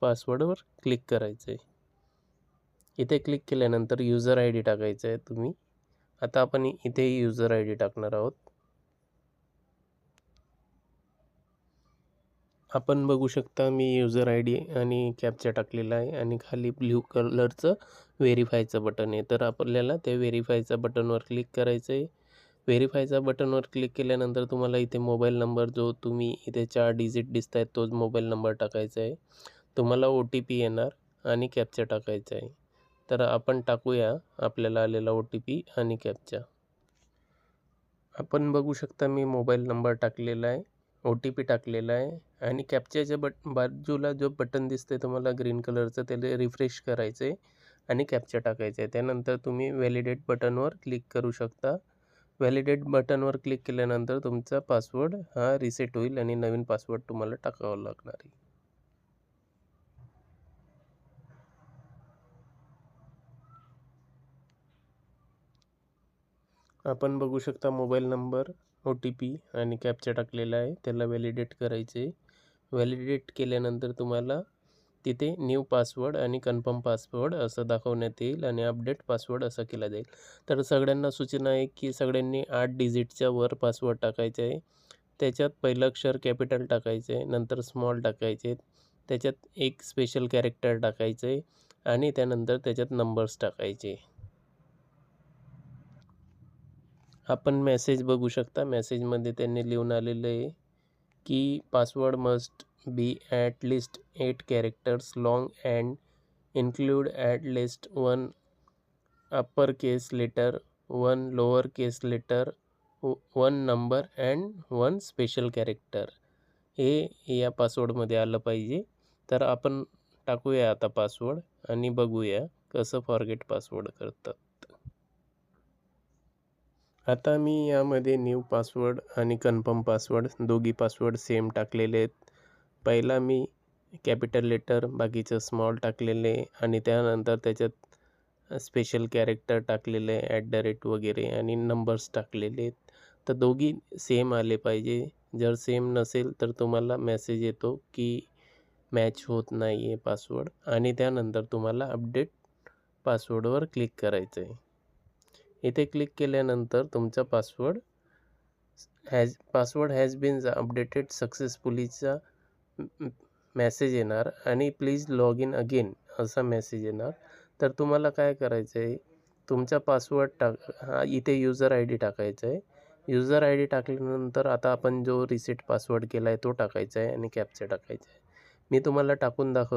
पासवर्डवर click करायचं आहे इथे क्लिक केल्यानंतर युजर आय डी टाकायचं आहे तुम्ही. आता आपण इथे युजर आय डी टाकणार आहोत. आपण बघू शकता मी युजर आय डी आणि कॅपचा टाकलेला आहे आणि खाली ब्ल्यू कलरचं व्हेरीफायचं बटन आहे. तर आपल्याला त्या व्हेरीफायच्या बटनवर क्लिक करायचं आहे व्हेरीफायच्या बटनवर क्लिक केल्यानंतर तुम्हाला इथे मोबाईल नंबर जो तुम्ही इथे चार डिजिट दिसत आहेत तोच मोबाईल नंबर टाकायचा आहे. तुम्हाला ओ टी पी येणार आणि कॅपचा टाकायचा आहे. तर आपण टाकूया आपल्याला आलेला ओ टी पी आणि कॅपचा आपण बघू शकता मी मोबाईल नंबर टाकलेला आहे ओ टी पी टाकलेला आहे आणि कॅप्चाच्या बट बाजूला जो बटन दिसते तुम्हाला ग्रीन कलरचं त्याला रिफ्रेश करायचं आहे आणि कॅप्चा टाकायचं आहे त्यानंतर तुम्ही व्हॅलिडेट बटनवर क्लिक करू शकता. व्हॅलिडेट बटनवर क्लिक केल्यानंतर तुमचा पासवर्ड हा रिसेट होईल आणि नवीन पासवर्ड तुम्हाला टाकावा लागणार आहे. आपण बघू शकता mobile number O T P आणि कॅपचा टाकलेला आहे. त्याला व्हॅलिडेट करायचे. व्हॅलिडेट केल्यानंतर तुम्हाला तिथे न्यू पासवर्ड आणि कन्फर्म पासवर्ड असं दाखवण्यात येईल आणि अपडेट पासवर्ड असा केला जाईल. तर सगळ्यांना सूचना आहे की सगळ्यांनी आठ डिजिटच्या वर पासवर्ड टाकायचा आहे. त्याच्यात पहिलं अक्षर कॅपिटल टाकायचं आहे नंतर स्मॉल टाकायचे त्याच्यात एक स्पेशल कॅरेक्टर टाकायचं आहे आणि त्यानंतर त्याच्यात नंबर्स टाकायचे आपण मेसेज बघू शकता. मेसेजमध्ये त्यांनी लिहून आलेलं आहे की password must be at least eight characters long and include at least one upper case letter one lower case letter one number and one special character हे या पासवर्डमध्ये आलं पाहिजे. तर आपण टाकूया आता पासवर्ड आणि बघूया कसं फॉरगेट पासवर्ड करतात. आता मी यामध्ये न्यू पासवर्ड आणि कन्फर्म पासवर्ड दोघी पासवर्ड सेम टाकलेले आहेत. पहिला मी कॅपिटल लेटर बाकीचं स्मॉल टाकलेले आणि त्यानंतर त्याच्यात स्पेशल कॅरेक्टर टाकलेले ॲट द रेट वगैरे आणि नंबर्स टाकलेले आहेत. तर दोघी सेम आले पाहिजे. जर सेम नसेल तर तुम्हाला मेसेज येतो की मॅच होत नाही आहे पासवर्ड आणि त्यानंतर तुम्हाला अपडेट पासवर्डवर क्लिक करायचं आहे इथे क्लिक केल्यानंतर तुमचा password has password has been updated सक्सेसफुलीचा message येणार आणि प्लीज लॉग इन अगेन असा मेसेज येणार. तर तुम्हाला काय करायचं आहे तुमचा पासवर्ड टाक हा इथे युजर आय डी टाकायचा आहे युजर आय डी टाकल्यानंतर आता आपण जो रिसेट पासवर्ड केला आहे तो टाकायचा आहे आणि कॅपचा टाकायचा आहे मी तुम्हाला टाकून दाखव